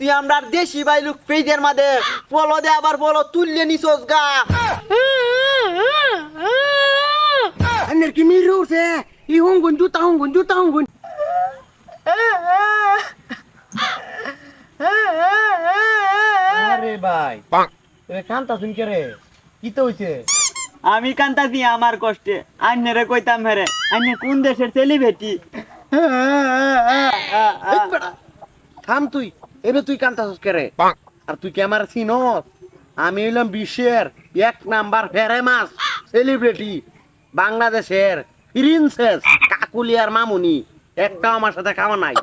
তুই আমরা দেশি বাইলুক পেজের মাঝে ফলো দে আবার ফলো তুললে নিছস গা। আন্নের কি মিরু উঠছে? ই হুঙ্গুন জুতা হুঙ্গুন জুতা হুঙ্গুন। আরে ভাই তুমি কান্তা শুন কে রে? কি তো হইছে? আমি কান্তাছি আমার কষ্টে। আন্যরে কইতাম হেরে আন্য কোন দেশের সেলিব্রিটি থাম তুই। এবে তুই কান্তাছস কে রে আর তুই কি আমার চিনস? আমি হইলাম বিশ্বের এক নাম্বার ফেরেমাস সেলিব্রিটি বাংলাদেশের প্রিন্সেস কাকুলিয়ার মামুনি। একটাও আমার সাথে খাওয়া নাই।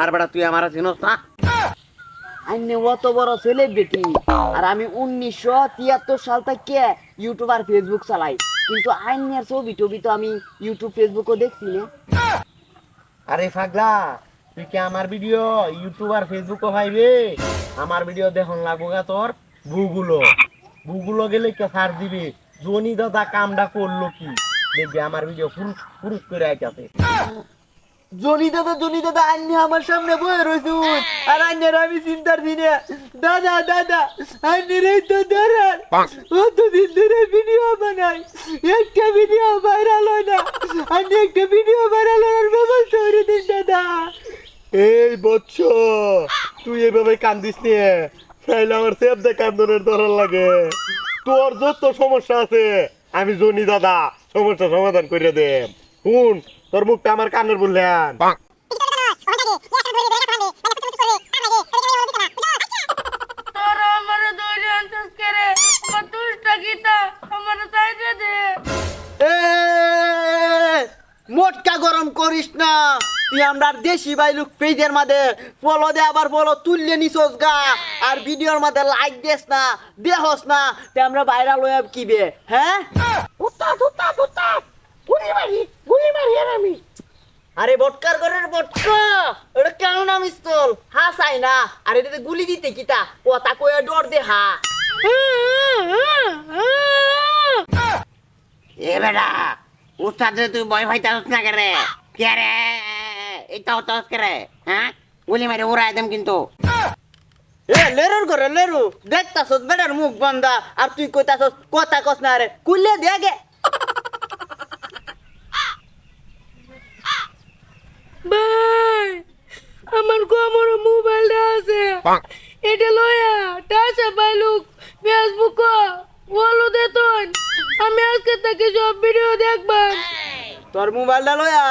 আর বেটা তুই আমার চিনস না? আন্নে অত বড় সেলিব্রিটি আর আমি উনিশশো তিয়াত্তর সাল থেকে ইউটিউব আর ফেসবুক চালাই। কিন্তু আইনের ছবি টবি তো আমি ইউটিউব ফেসবুকও দেখছি না। আরে ফাগলা তুই কি আমার ভিডিও ইউটিউব আর ফেসবুকও পাইবে আমার ভিডিও দেখুন লাগবো গা তোর বুগুলো। বুগুলো গেলে কে সার দিবি? জনি দাদা কামটা করল কি? দেখবি আমার ভিডিও পুরুষ পুরুষ করে আইতাছে। জনি দাদা জনি দাদা আন্নে আমার সামনে বয়ে রয়েছে আর আন্নের আমি চিন্তার দিনে দাদা দাদা আন্নের এই তো দাঁড়ান অতদিন ধরে ভিডিও বানাই। একটা ভিডিও ভাইরাল হয় না। আন্নে একটা ভিডিও ভাইরাল হওয়ার ব্যবস্থা করে দিন দাদা। এই বচ্চ তুই এভাবে কান্দিস নিয়ে তাইলে আমার সেব দে কান্দনের ধরার লাগে। তোর যত সমস্যা আছে আমি জনি দাদা সমস্যা সমাধান করে দে শুন তোর মুখটা আমার কানের বললেন মোটকা গরম করিস না। তুই আমরা দেশি বাইলুক পেজের মাঝে ফলো দে আবার ফলো তুললে নিছস গা। আর ভিডিওর মাঝে লাইক দেস না দেহস না তে আমরা ভাইরাল হয়ে কিবে হ্যাঁ? উস্তাদ উস্তাদ উস্তাদ গুলি মারি গুলি মারি আমি। আরে বটকার ঘরের বটকা ওটা কেন নাম স্থল হাসাই না। আর এটাতে গুলি দিতে কিতা কথা কয়ে ডর দে হা। এ বেটা উস্তাদ তুই ভয় ভাই তাস না করে? কে রে? এটা হতাস করে হ্যাঁ? গুলি মারি উড়াই দেম কিন্তু। এ লেরুর করে লেরু দেখতাছস বেটার মুখ বন্ধা আর তুই কইতাছস কথা কস না রে কুললে দেগে ভাই আমার কোমর মোবাইলটা আছে। এটা লয়া টাসে পাইলুক ফেসবুক বলো দে তোন। আমি আজকে থেকে সব ভিডিও দেখবাম তোর মোবাইলটা লয়া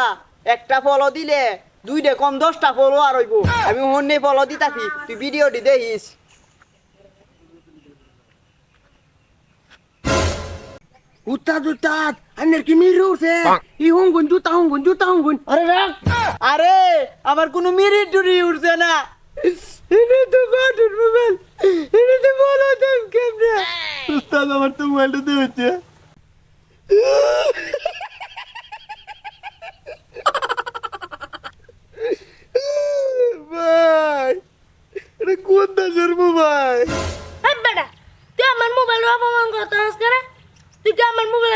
একটা ফলো দিলে দুইটা কম দশটা ফলো আর হইব। আমি হন্যে ফলো দিতাছি তুই ভিডিওটি দেখিস। উস্তাদ উস্তাদ আন্নের কি মিরু উঠছে? ই হুঙ্গুন জুতা হুঙ্গুন জুতা হুঙ্গুন। আরে রাখ আরে আমার কোনো মিরি টুরি উঠছে না। এটা তো মোবাইল। এটা তো বলো দেব কেমনে। উস্তাদ আমার তো মোবাইলটা দিয়ে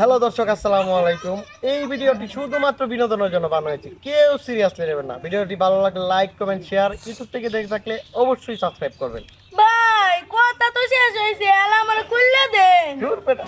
হ্যালো দর্শক আসসালামু আলাইকুম। এই ভিডিওটি শুধুমাত্র বিনোদনের জন্য বানানো হয়েছে। কেউ সিরিয়াসলি নেবেন না। ভিডিওটি ভালো লাগলে লাইক কমেন্ট শেয়ার ইউটিউব থেকে দেখে থাকলে অবশ্যই সাবস্ক্রাইব করবেন। ভাই কথা তো শেষ হয়েছে। আর আমার দূর বেটা।